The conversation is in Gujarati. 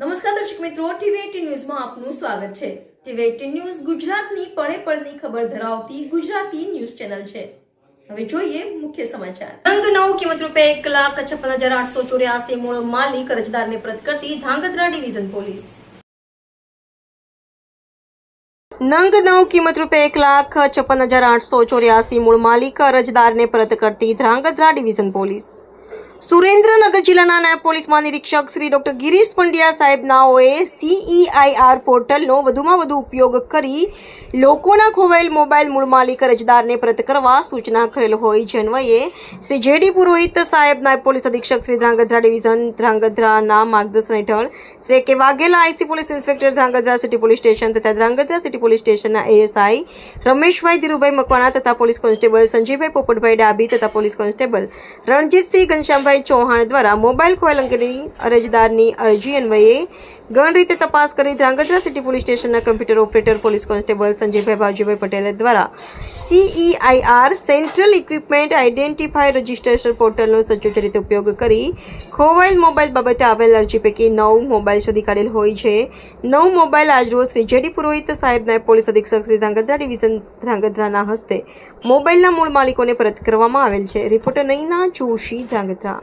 નમસ્કાર દર્શક મિત્રો ટીવી ન્યૂઝમાં આપનું સ્વાગત છે. ટીવી એટીન ન્યૂઝ ગુજરાતની પળે પળની ખબર ધરાવતી ગુજરાતી ન્યૂઝ ચેનલ છે. હવે જોઈએ મુખ્ય સમાચાર. અંગ નવ કિંમત રૂપે એક લાખ છપ્પન હજાર આઠસો ચોર્યાસી મૂળ માલિક અરજદારને પરત કરતી ધાંગધ્રા ડિવિઝન પોલીસ. નંગ નવ કિંમત રૂપે એક લાખ છપ્પન હજાર આઠસો ચોર્યાસી મૂળ માલિક અરજદારને પરત કરતી ધ્રાંગધ્રા ડિવિઝન પોલીસ. સુરેન્દ્રનગર જિલ્લાના નાયબ પોલીસ મહાનિરીક્ષક શ્રી ડોક્ટર ગિરીશ પંડ્યા સાહેબનાઓએ સીઈઆઈઆર પોર્ટલનો વધુમાં વધુ ઉપયોગ કરી લોકોના ખોવાયેલ મોબાઈલ મૂળ માલિક અરજદારને પરત કરવા સૂચના કરેલ હોય. જે અન્વયે શ્રી જેડી પુરોહિત સાહેબ નાયબ પોલીસ અધિક્ષક શ્રી ધ્રાંગધ્રા ડિવિઝન ધ્રાંગધ્રાના માર્ગદર્શન હેઠળ Shri K Vaghela IC police inspector Dhrangadhra city police station તથા ધ્રાંગધ્રા સિટી પોલીસ સ્ટેશનના એએસઆઈ રમેશભાઈ ધીરુભાઈ મકવાણા તથા પોલીસ કોન્સ્ટેબલ સંજયભાઈ પોપટભાઈ ડાબી તથા પોલીસ કોન્સ્ટેબલ રણજીતસિંહ ઘનશ્યામભાઈ ચૌહાણ દ્વારા મોબાઈલ ખોવાયેલ અંગેની અરજદારની અરજી અન્વયે ગણ રીતે તપાસ કરી ધ્રાંગધ્રા સિટી પોલીસ સ્ટેશનના computer operator police constable Sanjaybhai Bhavjibhai Patel દ્વારા CEIR central equipment identify registration પોર્ટલનો સચોટ રીતે ઉપયોગ કરી ખોવાયેલ મોબાઈલ બાબતે આવેલ અરજી પૈકી નવ મોબાઈલ શોધી કાઢેલ હોય છે. નવ મોબાઈલ આજરોજ શ્રી જેડી પુરોહિત સાહેબ નાયબ પોલીસ અધિક્ષક શ્રી ધ્રાંગધ્રા ડિવિઝન ધ્રાંગધ્રાના હસ્તે મોબાઈલના મૂળ માલિકોને પરત કરવામાં આવેલ છે. રિપોર્ટર નૈના જોશી, ધ્રાંગધ્રા.